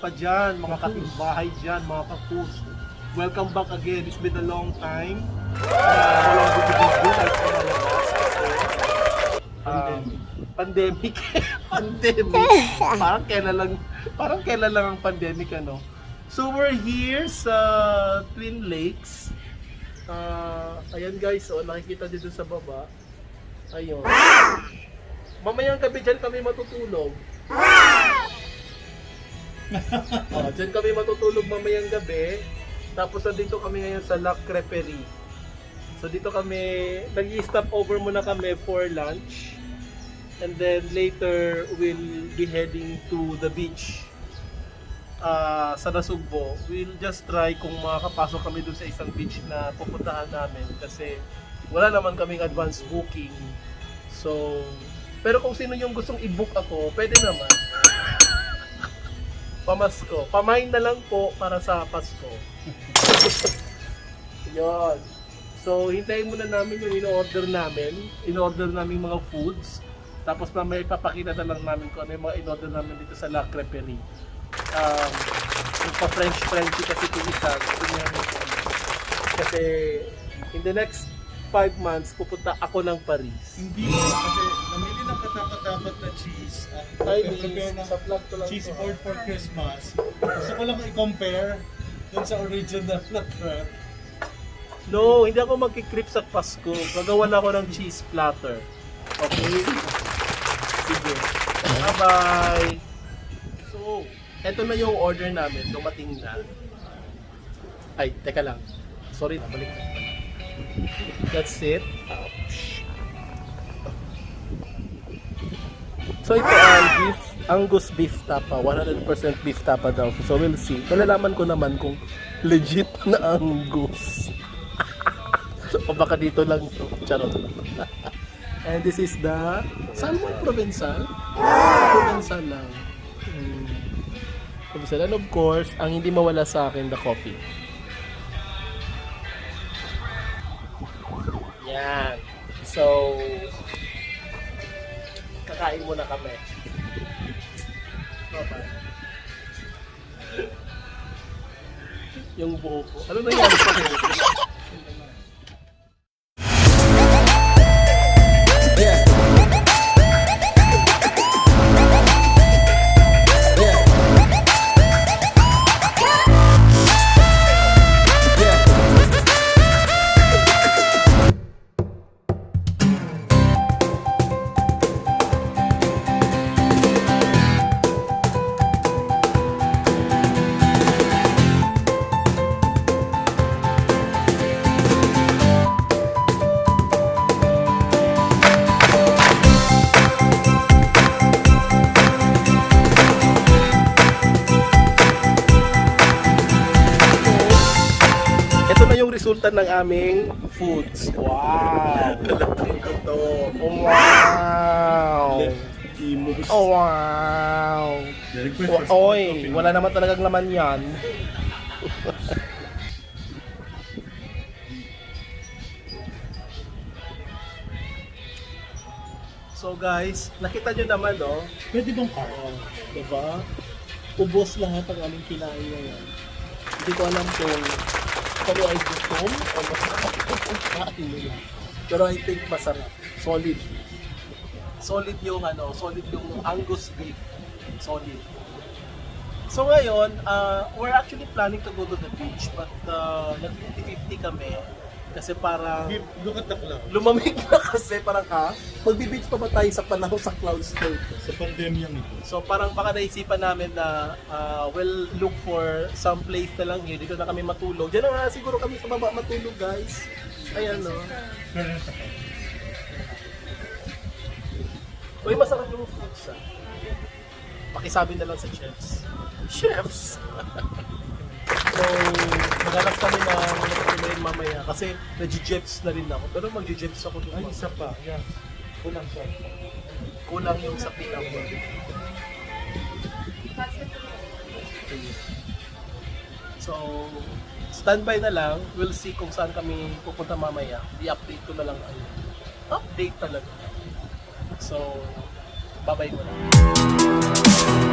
pa dyan, mga kapitbahay dyan, mga kapus. Welcome back again. It's been a long time. Uh, walang like pumalabas. Um, pandemic. pandemic. parang kailan lang, parang kailan lang ang pandemic ano. So we're here sa Twin Lakes. Ah, ayan guys, so nakikita dito sa baba. Ayun. Mamayang gabi dyan kami matutulog. Oh, dyan kami matutulog mamayang gabi. Tapos nandito kami ngayon sa La Creperie. So dito kami, nag-stop over muna kami for lunch. And then later, we'll be heading to the beach ah, sa Nasugbo. We'll just try kung makakapasok kami dun sa isang beach na pupuntahan namin kasi wala naman kaming advance booking. So, pero kung sino yung gustong i-book ako, pwede naman. Pamasko. Pamain na lang po para sa Pasko. Yun. So, hintayin muna namin yung in-order namin. In-order namin mga foods. Tapos mamaya ipapakita na lang namin kung ano yung mga in-order namin dito sa La Creperie. Um, pa French kasi kung isa. Kasi in the next 5 months, pupunta ako ng Paris. Hindi kasi namili katapat-dapat na cheese at prepare ng cheese to. board for Christmas. Gusto ko lang i-compare dun sa original na crepe. No, hindi ako magkikrip sa Pasko. Gagawa na ako ng cheese platter. Okay? Sige. Bye-bye! So, eto na yung order namin. Dumating na. Ay, teka lang. Sorry balik. That's it. So ito ang beef, Angus beef tapa, 100% beef tapa daw. So we'll see. Malalaman ko naman kung legit na Angus. o baka dito lang to. Charot. And this is the Salmon Provençal. Provençal lang. Mm. And of course, ang hindi mawala sa akin, the coffee. Yan. So, kakain muna kami. Yung buho ko. Ano nangyari sa buho? Resulta ng aming foods. Wow! Lalapin ko to. Wow! Imus. Oh, wow! Wa- Oy, wala naman talagang laman yan. so guys, nakita nyo naman no? Pwede bang cart? Oh, diba? Ubos lahat ang aming kinain ngayon. Hindi ko alam kung kami ay gutom o masarap kain nila. Pero I think masarap. Solid. Solid yung ano, solid yung Angus beef. Solid. So ngayon, uh, we're actually planning to go to the beach but uh, nag 50-50 kami kasi parang Look at the cloud. lumamig na kasi parang ha, magbi-beach pa ba tayo sa panahon sa clouds state? Sa pandemyang ito. So parang baka naisipan namin na uh, we'll look for some place na lang here. Dito na kami matulog. Diyan na nga siguro kami sa baba matulog guys. Ayan no. Uy, masarap yung foods ah. Pakisabi na lang sa chefs. Chefs! so, maghanap kami ng kumain mamaya kasi nag-jets na rin ako. Pero mag-jets ako doon. Ay, isa pa. Yeah. Kulang siya. Kulang yung sa pinang So, standby na lang. We'll see kung saan kami pupunta mamaya. I-update ko na lang kayo. Update talaga. So, babay ko na.